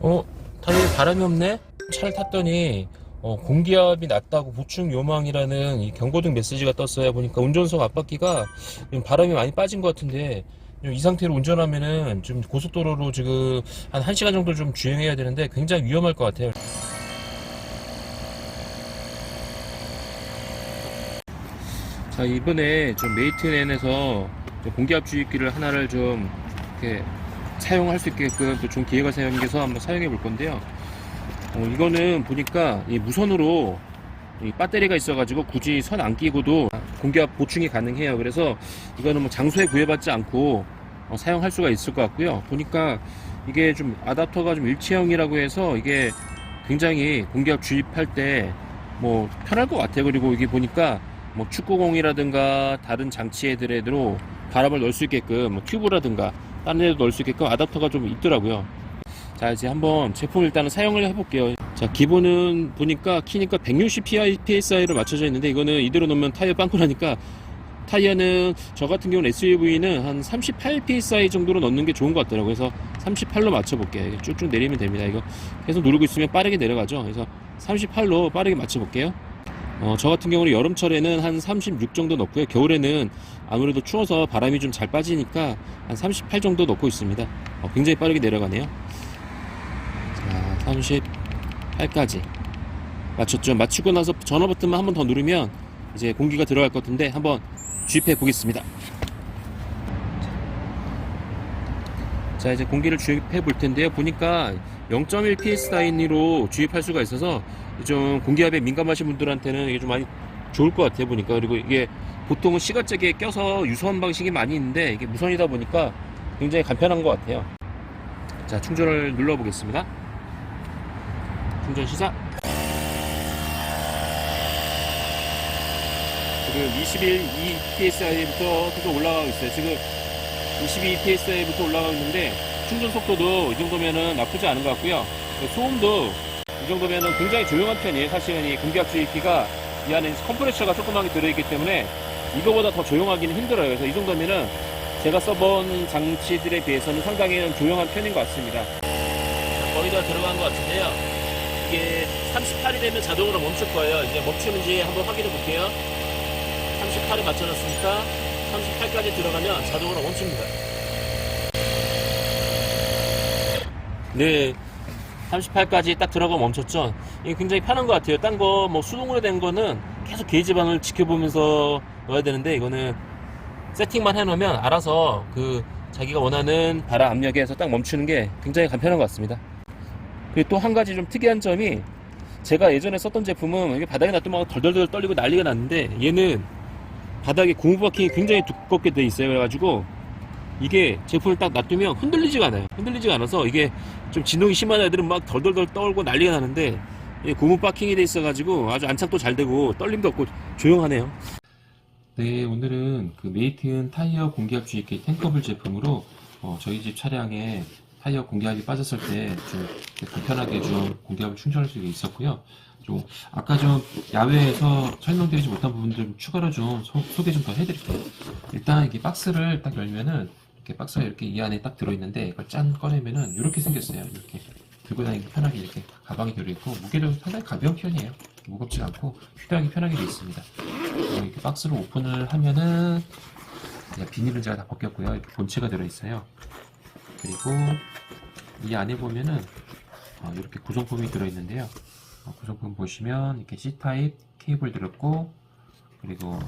어, 타이어에 바람이 없네? 차를 탔더니, 어, 공기압이 낮다고 보충 요망이라는 이 경고등 메시지가 떴어요. 보니까 운전석 앞바퀴가 좀 바람이 많이 빠진 것 같은데, 좀이 상태로 운전하면은 좀 고속도로로 지금 한 1시간 정도 좀 주행해야 되는데 굉장히 위험할 것 같아요. 자, 이번에 좀 메이트넨에서 좀 공기압 주입기를 하나를 좀 이렇게 사용할 수 있게끔 또 좋은 기회가 생겨서 한번 사용해 볼 건데요. 어, 이거는 보니까 이 무선으로 이 배터리가 있어가지고 굳이 선 안 끼고도 공기압 보충이 가능해요. 그래서 이거는 뭐 장소에 구애받지 않고 어, 사용할 수가 있을 것 같고요. 보니까 이게 좀 아답터가 좀 일체형이라고 해서 이게 굉장히 공기압 주입할 때 뭐 편할 것 같아요. 그리고 이게 보니까 뭐 축구공이라든가 다른 장치에 들에도 바람을 넣을 수 있게끔 뭐 튜브라든가 다른 데도 넣을 수 있게끔 아답터가 좀 있더라고요. 자 이제 한번 제품 일단은 사용을 해볼게요. 자 기본은 보니까 키니까 160 psi로 맞춰져 있는데 이거는 이대로 놓으면 타이어 빵꾸 나니까 타이어는 저 같은 경우는 SUV는 한 38 psi 정도로 넣는 게 좋은 것 같더라고요. 그래서 38로 맞춰볼게요. 쭉쭉 내리면 됩니다. 이거 계속 누르고 있으면 빠르게 내려가죠. 그래서 38로 빠르게 맞춰볼게요. 어, 저 같은 경우는 여름철에는 한 36 정도 넣고요. 겨울에는 아무래도 추워서 바람이 좀 잘 빠지니까 한 38 정도 넣고 있습니다. 어, 굉장히 빠르게 내려가네요. 자, 38까지 맞췄죠. 맞추고 나서 전화 버튼만 한 번 더 누르면 이제 공기가 들어갈 것 같은데 한번 주입해 보겠습니다. 자 이제 공기를 주입해 볼 텐데요. 보니까 0.1 psi로 주입할 수가 있어서 좀 공기압에 민감하신 분들한테는 이게 좀 많이 좋을 것 같아요. 보니까 그리고 이게 보통은 시가잭에 껴서 유선 방식이 많이 있는데 이게 무선이다 보니까 굉장히 간편한 것 같아요. 자 충전을 눌러 보겠습니다. 충전 시작. 지금 21 psi부터 계속 올라가고 있어요. 지금 22 psi부터 올라가고 있는데 충전 속도도 이 정도면은 나쁘지 않은 것 같고요. 소음도 이 정도면은 굉장히 조용한 편이에요. 사실은 이 공기압 주입기가 이 안에 컴프레셔가 조그맣게 들어있기 때문에 이거보다 더 조용하기는 힘들어요. 그래서 이 정도면은 제가 써본 장치들에 비해서는 상당히 조용한 편인 것 같습니다. 거의 다 들어간 것 같은데요. 이게 38이 되면 자동으로 멈출 거예요. 이제 멈추는지 한번 확인해 볼게요. 38에 맞춰놨으니까 38까지 들어가면 자동으로 멈춥니다. 네. 38까지 딱 들어가 멈췄죠. 이게 굉장히 편한 것 같아요. 딴 거 뭐 수동으로 된 거는 계속 게이지방을 지켜보면서 넣어야 되는데 이거는 세팅만 해놓으면 알아서 그 자기가 원하는 바람 압력에서 딱 멈추는 게 굉장히 간편한 것 같습니다. 그리고 또 한 가지 좀 특이한 점이 제가 예전에 썼던 제품은 이게 바닥에 놔두면 막 덜덜덜 떨리고 난리가 났는데 얘는 바닥에 고무 바킹이 굉장히 두껍게 돼 있어요. 그래가지고 이게 제품을 딱 놔두면 흔들리지가 않아요. 흔들리지가 않아서 이게 좀 진동이 심한 애들은 막 덜덜덜 떨고 난리가 나는데 이 고무 바킹이 돼 있어가지고 아주 안착도 잘 되고 떨림도 없고 조용하네요. 네, 오늘은 그 메이튼 타이어 공기압 주입기 탱커블 제품으로 어, 저희 집 차량에 타이어 공기압이 빠졌을 때 좀 불편하게 좀 공기압을 충전할 수 있었고요. 좀 아까 좀 야외에서 설명드리지 못한 부분들 좀 추가로 좀 소, 소개 좀 더 해드릴게요. 일단 이게 박스를 딱 열면은 이렇게 박스가 이렇게 이 안에 딱 들어있는데 이걸 짠 꺼내면은 이렇게 생겼어요. 이렇게 들고 다니기 편하게 이렇게 가방이 들어있고 무게도 상당히 가벼운 편이에요. 무겁지 않고 휴대하기 편하게 되어 있습니다. 이렇게 박스를 오픈을 하면은 비닐은 제가 다 벗겼고요. 이렇게 본체가 들어있어요. 그리고 이 안에 보면은 어, 이렇게 구성품이 들어있는데요. 어, 구성품 보시면 이렇게 C 타입 케이블 들었고 그리고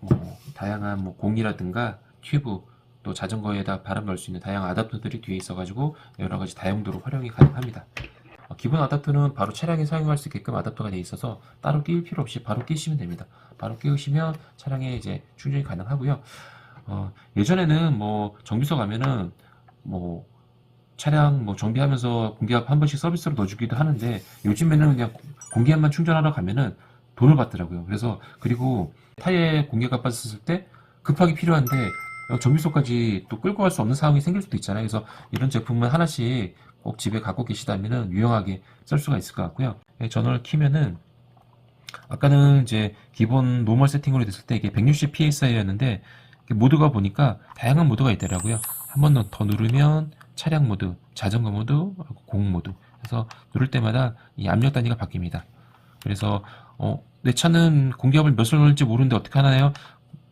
뭐 다양한 뭐 공이라든가 튜브 또 자전거에다 바람 넣을 수 있는 다양한 아답터들이 뒤에 있어가지고 여러 가지 다용도로 활용이 가능합니다. 어, 기본 아답터는 바로 차량에 사용할 수 있게끔 아답터가 되어 있어서 따로 끼울 필요 없이 바로 끼시면 됩니다. 바로 끼우시면 차량에 이제 충전이 가능하고요. 어, 예전에는 뭐 정비소 가면은 뭐 차량 뭐 정비하면서 공기압 한 번씩 서비스로 넣어주기도 하는데 요즘에는 그냥 공기압만 충전하러 가면은 돈을 받더라고요. 그래서 그리고 타이어에 공기압 빠졌을 때 급하게 필요한데 정비소까지 또 끌고 갈 수 없는 상황이 생길 수도 있잖아요. 그래서 이런 제품은 하나씩 꼭 집에 갖고 계시다면은 유용하게 쓸 수가 있을 것 같고요. 예, 전원을 키면은 아까는 이제 기본 노멀 세팅으로 됐을 때 이게 160 psi였는데 모드가 보니까 다양한 모드가 있더라고요. 한 번 더 누르면 차량 모드, 자전거 모드, 공 모드. 그래서 누를 때마다 이 압력 단위가 바뀝니다. 그래서 어, 내 차는 공기압을 몇을 넣을지 모르는데 어떻게 하나요?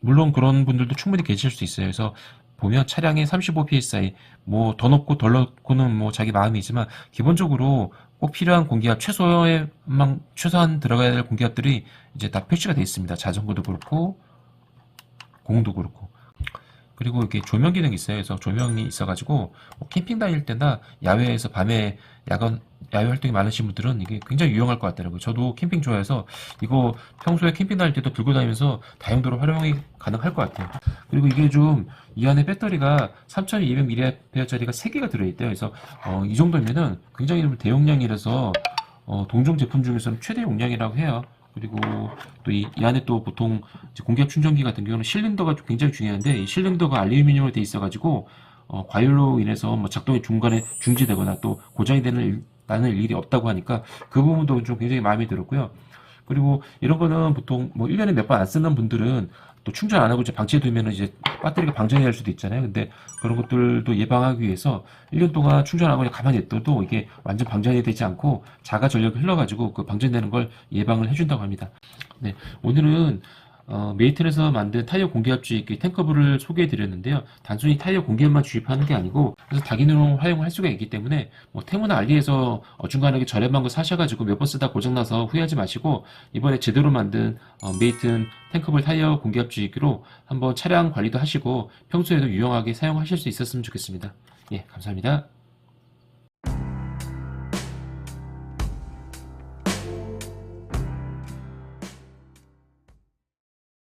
물론 그런 분들도 충분히 계실 수 있어요. 그래서 보면 차량의 35 psi 뭐더 넣고 덜 넣고는 뭐 자기 마음이지만 기본적으로 꼭 필요한 공기압 최소에만 최소한 들어가야 될 공기압들이 이제 다 표시가 되어 있습니다. 자전거도 그렇고 공도 그렇고 그리고 이렇게 조명 기능이 있어요. 그래서 조명이 있어가지고 뭐 캠핑 다닐 때나 야외에서 밤에 야간 야외 활동이 많으신 분들은 이게 굉장히 유용할 것 같더라고요. 저도 캠핑 좋아해서 이거 평소에 캠핑 다닐 때도 들고 다니면서 다용도로 활용이 가능할 것 같아요. 그리고 이게 좀 이 안에 배터리가 3200mAh짜리가 3개가 들어있대요. 그래서 어, 이 정도면은 굉장히 좀 대용량이라서 어, 동종 제품 중에서는 최대 용량이라고 해요. 그리고 또이 안에 또 보통 공기압 충전기 같은 경우는 실린더가 좀 굉장히 중요한데 이 실린더가 알루미늄으로 돼 있어가지고 어, 과율로 인해서 뭐 작동이 중간에 중지되거나 또 고장이 되는 일, 나는 일이 없다고 하니까 그 부분도 좀 굉장히 마음에 들었고요. 그리고 이런 거는 보통 뭐 1년에 몇 번 안 쓰는 분들은 또 충전 안 하고 이제 방치해 두면은 이제 배터리가 방전이 될 수도 있잖아요. 근데 그런 것들도 예방하기 위해서 1년 동안 충전 안 하고 그냥 가만히 냅둬도 이게 완전 방전이 되지 않고 자가 전력이 흘러가지고 그 방전되는 걸 예방을 해준다고 합니다. 네, 오늘은 어, 메이튼에서 만든 타이어 공기압 주입기 탱커블을 소개해 드렸는데요. 단순히 타이어 공기압만 주입하는 게 아니고 그래서 다기능으로 활용할 수가 있기 때문에 뭐 테무나 알리에서 어 중간하게 저렴한 거 사셔가지고 몇 번 쓰다 고장나서 후회하지 마시고 이번에 제대로 만든 어, 메이튼 탱커블 타이어 공기압 주입기로 한번 차량 관리도 하시고 평소에도 유용하게 사용하실 수 있었으면 좋겠습니다. 예, 감사합니다.